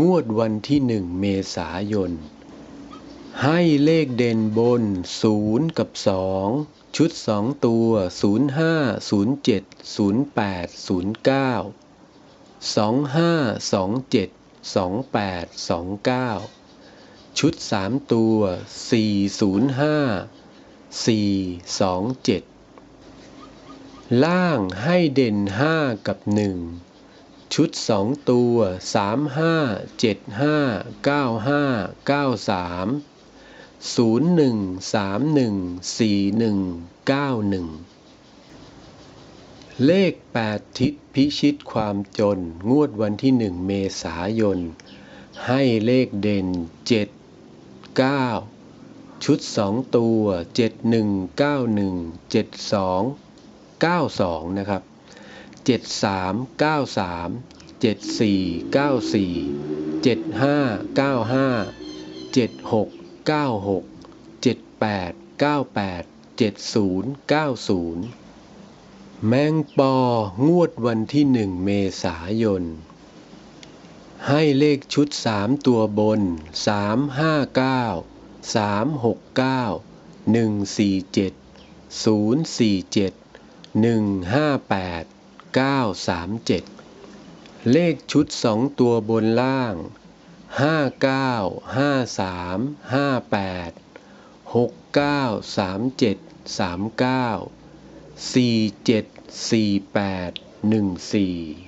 งวดวันที่หนึ่งเมษายน ให้เลขเด่นบน 0 กับ 2 ชุด 2 ตัว 05 07 08 09 25 27 28 29 ชุด 3 ตัว 405 427 ล่างให้เด่น 5 กับ 1 ชุดสองตัวสามห้าเจ็ดห้าเก้าห้าเก้าสามศูนย์หนึ่งสามหนึ่งสี่หนึ่งเก้าหนึ่งเลขแปดทิศพิชิตความจนงวดวันที่หนึ่งเมษายน ให้เลขเด่นเจ็ดเก้าชุดสองตัวเจ็ดหนึ่งเก้าหนึ่งเจ็ดสองเก้าสองนะครับ เจ็ดสามเก้าสามเจ็ดสี่เก้าสี่เจ็ดห้าเก้าห้าเจ็ดหกเก้าหกเจ็ดแปดเก้าแปดเจ็ดศูนย์เก้าศูนย์แมงปองวดวันที่หนึ่งเมษายน ให้เลขชุดสามตัวบนสามห้าเก้าสามหกเก้าหนึ่งสี่เจ็ดศูนย์สี่เจ็ดหนึ่งห้าแปด 937 เลขชุดสองตัวบนล่าง 59 53 58 69 37 39 47 48 14